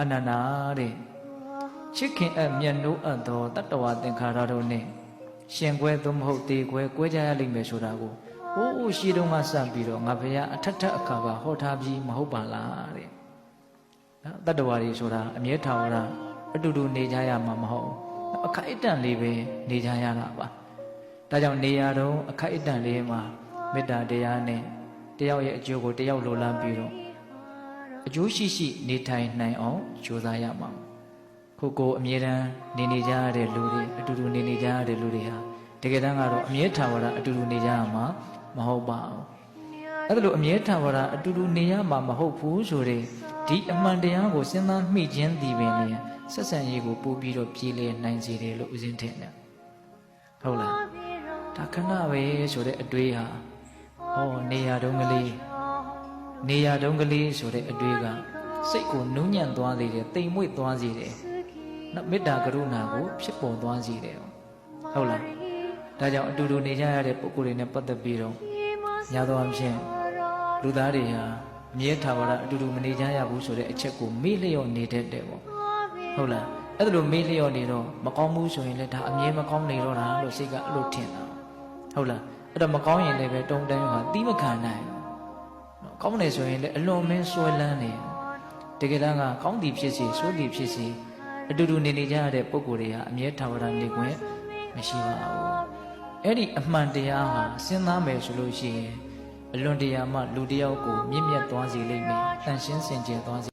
အနန္နာတဲ့ချစ်ခင်အပ်မြတ်နိုးအပ်သောတတ္တဝသင်္ခါရတို့နဲ့ရှင်ကွဲသို့မဟုတ်တေကွဲကွဲကြရလိမ့်မယ်ဆိုတာကိုဟိုးဟိုးရှိတုန်းကစပြီးတော့ငါဘုရားအထက်ထက်အခါကဟောထားပြီးမဟုတ်ပါလားတဲ့နော်တတ္တဝါတွေဆိုတာအမြဲထာဝရအတူတူနေကြရမှာမဟုတ်ဘူးအခိုက်အတန့်လေးပဲနေကြရတာပါဒါကြောင့်နေရာတော့အခိုက်အတန့်လေးမှာမေတ္တာတရားနဲ့တယောက်ရဲ့အကျိုးကိုတယောက်လိုလန်းပြီးတော့ အကျိုးရှိရှိနေထိုင်နိုင်အောင်ကြိုးစားရမှာကိုကိုအမြဲတမ်းနေနေကြရတဲ့လူတွေအတူတူနေနေကြရတဲ့လူတွေဟာတကယ်တမ်းကတော့အမြဲထာဝရအတူတူနေကြရမှာမဟုတ်ပါဘူးအဲ့ဒါလို့အမြဲထာဝရအတူတူနေရမှာမဟုတ်ဘူးဆိုတဲ့ဒီအမှန်တရားကိုစဉ်းစားမိခြင်းဒီပင်လျင်ဆက်ဆံရေးကိုပို့ပြီးတော့ပြည်လည်နိုင်စေတယ်လို့ဦးဇင်းထင်တယ်ဟုတ်လားဒါခဏပဲဆိုတဲ့အတွေးဟာဩနေရာတုံးကလေး နေရာတုံးကလေးဆိုတဲ့အတွေးကစိတ်ကိုနူးညံ့သွားစေတယ်တိမ်မွေ့သွားစေတယ်နောက်မေတ္တာကရုဏာကိုဖြစ်ပေါ်သွားစေတယ်ဟုတ်လားဒါကြောင့်အတူတူနေကြရတဲ့ပုဂ္ဂိုလ်တွေနဲ့ပတ်သက်ပြီးတော့ညာတော်အဖြစ်လူသားတွေဟာအမြဲထာဝရအတူတူမနေကြရဘူးဆိုတဲ့အချက်ကိုမေ့လျော့နေတတ်တယ်ပေါ့ဟုတ်လားအဲ့ဒါလိုမေ့လျော့နေတော့မကောင်းဘူးဆိုရင်လည်းဒါအမြဲမကောင်းနေတော့တာလို့စိတ်ကအဲ့လိုထင်တာဟုတ်လားအဲ့တော့မကောင်းရင်လည်းပဲတုံတန်းဟာတီးမခံနိုင်ဘူးနော် ကောင်းတယ်ဆိုရင်လည်းအလွန်မင်းဆွဲလန်းနေတကယ်တမ်းကကောင်းသည်ဖြစ်စီဆိုးသည်ဖြစ်စီအတူတူနေနေကြရတဲ့ပုံကိုယ်တွေဟာအမြဲထာဝရနေခွင့်မရှိပါဘူးအဲ့ဒီအမှန်တရားဟာစဉ်းစားမယ်ဆိုလို့ရှိရင်အလွန်တရာမှလူတစ်ယောက်ကိုမြင့်မြတ်သွားစေလိမ့်မယ်တန်ရှင်းစင်ကြယ်သွားစေ